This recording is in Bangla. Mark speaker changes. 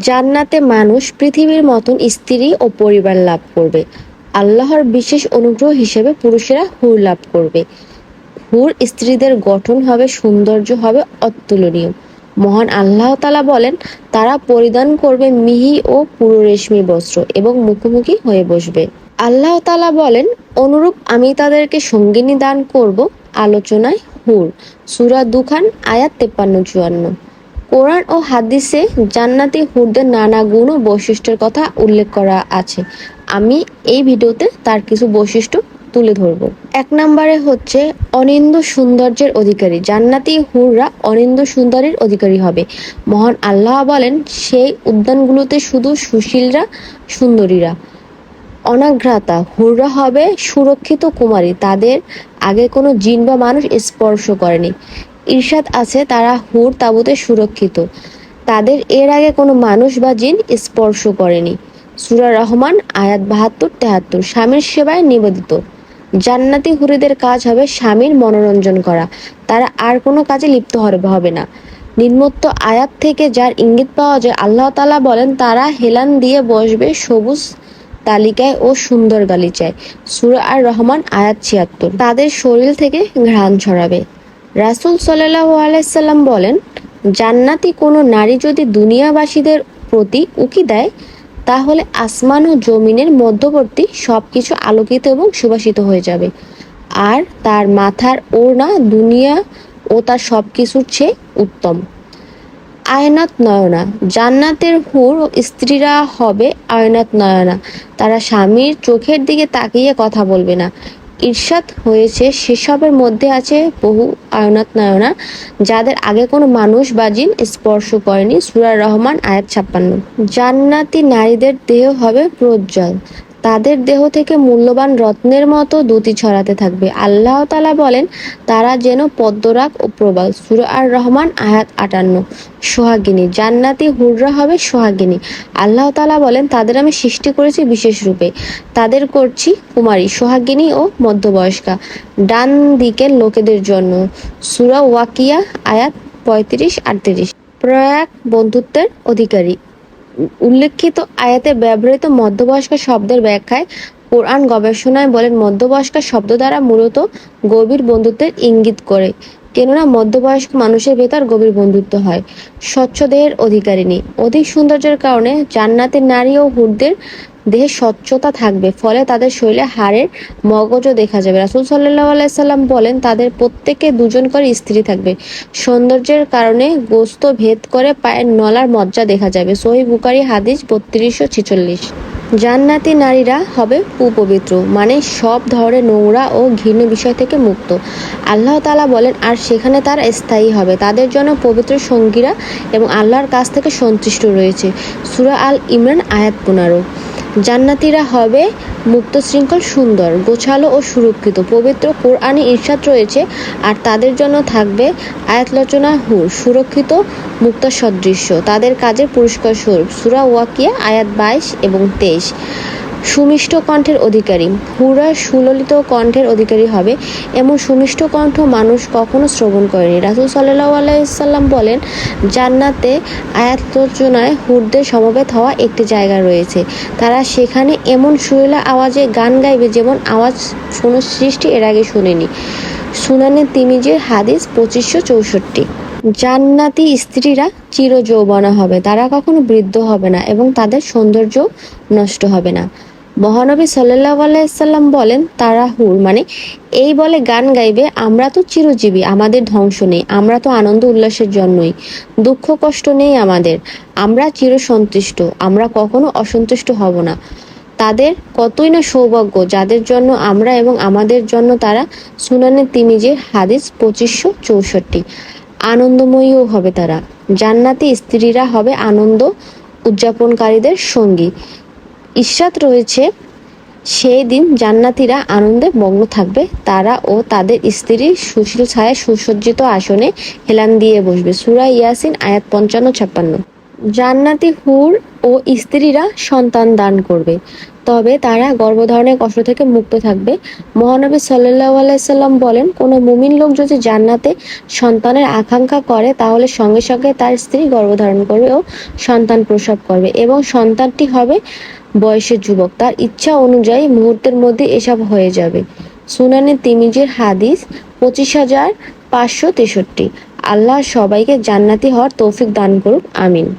Speaker 1: জান্নাতে মানুষ পৃথিবীর মতন স্ত্রী ও পরিবার লাভ করবে। আল্লাহর বিশেষ অনুগ্রহ হিসেবে পুরুষেরা হুর লাভ করবে। হুর স্ত্রীদের গঠন হবে, সৌন্দর্য হবে অতুলনীয়। মহান আল্লাহ তালা বলেন, তারা পরিধান করবে মিহি ও পুরো রেশমি বস্ত্র এবং মুখোমুখি হয়ে বসবে। আল্লাহ তালা বলেন, অনুরূপ আমি তাদেরকে সঙ্গিনী দান করব। আলোচনায় হুর, সুরা দুখান, আয়াত তেপ্পান্ন, চুয়ান্ন। কোরআন ও হাদিসে জান্নাতি হুরদের নানা গুণ ও বৈশিষ্ট্যের কথা উল্লেখ করা আছে। আমি এই ভিডিওতে তার কিছু বৈশিষ্ট্য তুলে ধরব। এক নম্বরে হচ্ছে অনিন্দ সৌন্দর্যের অধিকারী। জান্নাতি হুররা অনিন্দ সুন্দরীর অধিকারী হবে। মহান আল্লাহ বলেন, সেই উদ্যানগুলোতে শুধু সুশীলরা, সুন্দরীরা। অনাঘ্রাতা হুররা হবে সুরক্ষিত কুমারী। তাদের আগে কোনো জিন বা মানুষ স্পর্শ করেনি। ঈর্ষাদ আছে, তারা হুর তাবুতে সুরক্ষিত। তাদের এর আগে কোনো মানুষ বা জিন স্পর্শ করেনি। সুরা রহমান, আয়াত বাহাত্তর, তেহাত্তর, স্বামীর সেবায় নিবেদিত। জান্নাতি হুরিদের কাজ হবে স্বামীর মনোরঞ্জন করা। তারা আর কোনো কাজে লিপ্ত হবে হবে না। নিম্নোক্ত আয়াত থেকে যার ইঙ্গিত পাওয়া যায়, আল্লাহ তালা বলেন, তারা হেলান দিয়ে বসবে সবুজ তালিকায় ও সুন্দর গালিচায়। সুরা আর রহমান, আয়াত ছিয়াত্তর। তাদের শরীর থেকে ঘ্রাণ ছড়াবে। রাসুল সাল্লাহ আলাইসাল্লাম বলেন, জান্নাতি কোনো নারী যদি দুনিয়াবাসীদের প্রতি উকি দেয়, তাহলে আসমান ও জমিনের মধ্যবর্তী সব কিছু আলোকিত এবং সুবাসিত হয়ে যাবে। আর তার মাথার ওড়না দুনিয়া ও তার সব কিছুর চেয়ে উত্তম। আয়নাত নয়না, জান্নাতের হুর ও স্ত্রীরা হবে আয়নাত নয়না। তারা স্বামীর চোখের দিকে তাকিয়ে কথা বলবে না। ঈর্ষাদ হয়েছে, সেসবের মধ্যে আছে বহু আয়নাত নায়না যাদের আগে কোনো মানুষ বা জিন স্পর্শ করেনি। সুরার রহমান, আয়াত ছাপ্পান্ন। জান্নাতি নারীদের দেহ হবে প্রজ্জ্বল। তাদের দেহ থেকে মূল্যবান রত্নের মতো দুটি ছড়াতে থাকবে। আল্লাহ তালা বলেন, তারা যেন পদ্মরাগ ও প্রবাল। সুর আর রহমান আয়াত আটান্ন। সোহাগিনী, জান্নাতি হুররা হবে সোহাগিনী। আল্লাহ তালা বলেন, তাদের আমি সৃষ্টি করেছি বিশেষ রূপে। তাদের করছি কুমারী, সোহাগিনী ও মধ্যবয়স্কা। ডান দিকের লোকেদের জন্য। সুরা ওয়াকিয়া, আয়াত পঁয়ত্রিশ আটত্রিশ। প্রয়াগ বন্ধুত্বের অধিকারী। উল্লেখিত আয়াতে ব্যবহৃত মধ্যবয়স্ক শব্দের ব্যাখ্যায় কোরআন গবেষণায় বলেন, মধ্যবয়স্ক শব্দ দ্বারা মূলত গভীর বন্ধুত্বের ইঙ্গিত করে, কেননা মধ্যবয়স্ক মানুষের ভেতর গভীর বন্ধুত্ব হয়, স্বচ্ছ দেহের অধিকারিণী। অধিক সৌন্দর্যের কারণে জান্নাতের নারী ও হুরদের দেহে স্বচ্ছতা থাকবে, ফলে তাদের শরীরে হাড়ের মগজও দেখা যাবে। রাসুল সাল্লাহ আলাইসাল্লাম বলেন, তাদের প্রত্যেকে দুজন করে স্ত্রী থাকবে। সৌন্দর্যের কারণে গোস্ত ভেদ করে পায়ের নলার মজ্জা দেখা যাবে। সহি বুকারি হাদিস বত্রিশশো ছেচল্লিশ। জান্নাতি নারীরা হবে কুপবিত্র মানে সব ধরনের নোংরা ও ঘৃণ্য বিষয় থেকে মুক্ত। আল্লাহ তালা বলেন, আর সেখানে তারা স্থায়ী হবে। তাদের জন্য পবিত্র সঙ্গীরা এবং আল্লাহর কাছ থেকে সন্তুষ্ট রয়েছে। সুরা আল ইমরান আয়াত পনেরো। জান্নাতিরা হবে মুক্ত শৃঙ্খল সুন্দর, গোছালো ও সুরক্ষিত, পবিত্র কোরআনে ঈর্ষাদ রয়েছে আর তাদের জন্য থাকবে আয়াতলোচনা হুর, সুরক্ষিত, মুক্ত সদৃশ্য। তাদের কাজের পুরস্কার স্বরূপ সুরা ওয়াকিয়া আয়াত বাইশ এবং তেইশ। সুমিষ্ট কণ্ঠের অধিকারী। হুরা সুললিত কণ্ঠের অধিকারী হবে। এমন সুমিষ্ট কণ্ঠ মানুষ কখনো শ্রবণ করেনি। রাসুল সাল্লাহ আলাইসাল্লাম বলেন, জান্নাতে আয়াতলোচনায় হুরদের সমবেত হওয়া একটি জায়গা রয়েছে। তারা সেখানে এমন সুরেলা আওয়াজে গান গাইবে যেমন আওয়াজ কোনো সৃষ্টি এর আগে শুনেনি। সুনানে তিমিজের হাদিস পঁচিশশো চৌষট্টি। জান্নাতি স্ত্রীরা চির যৌবনা হবে। তারা কখনো বৃদ্ধ হবে না এবং তাদের সৌন্দর্য নষ্ট হবে না। মহানবী সাল্লাহ আলাইসাল্লাম বলেন, তারা হুর। মানে এই বলে গান গাইবে, আমরা তো চিরজীবী, আমাদের ধ্বংস নেই, আমরা তো আনন্দ উল্লাসের জন্যই দুঃখ কষ্ট নেই আমাদের, আমরা চিরসন্তুষ্ট, আমরা কখনো অসন্তুষ্ট হব না। তাদের কতই না সৌভাগ্য, যাদের জন্য আমরা এবং আমাদের জন্য তারা সুনানে তিমিজের হাদিস পঁচিশশো চৌষট্টি। আনন্দময়ীও হবে তারা। জান্নাতি স্ত্রীরা হবে আনন্দ উদযাপনকারীদের সঙ্গী। ঈর্ষাদ রয়েছে, সেই দিন জান্নাতিরা আনন্দে মগ্ন থাকবে। তারা ও তাদের স্ত্রী সুশীল ছায়া সুসজ্জিত আসনে হেলান দিয়ে বসবে। সুরা ইয়াসিন, আয়াত পঞ্চান্ন, ছাপ্পান্ন। জান্নাতি হুর ও স্ত্রীরা সন্তান দান করবে। তবে তারা গর্ভধারণের কষ্ট থেকে মুক্ত থাকবে। মহানবী সাল্লাহ আলাইসাল্লাম বলেন, কোনো মুমিন লোক যদি জান্নাতে সন্তানের আকাঙ্ক্ষা করে, তাহলে সঙ্গে সঙ্গে তার স্ত্রী গর্ভধারণ করবে ও সন্তান প্রসব করবে এবং সন্তানটি হবে বয়সের যুবক। তার ইচ্ছা অনুযায়ী মুহূর্তের মধ্যে এসব হয়ে যাবে। সুনানে তিমিজের হাদিস পঁচিশ হাজার পাঁচশো তেষট্টি। আল্লাহ সবাইকে জান্নাতি হওয়ার তৌফিক দান করুক, আমিন।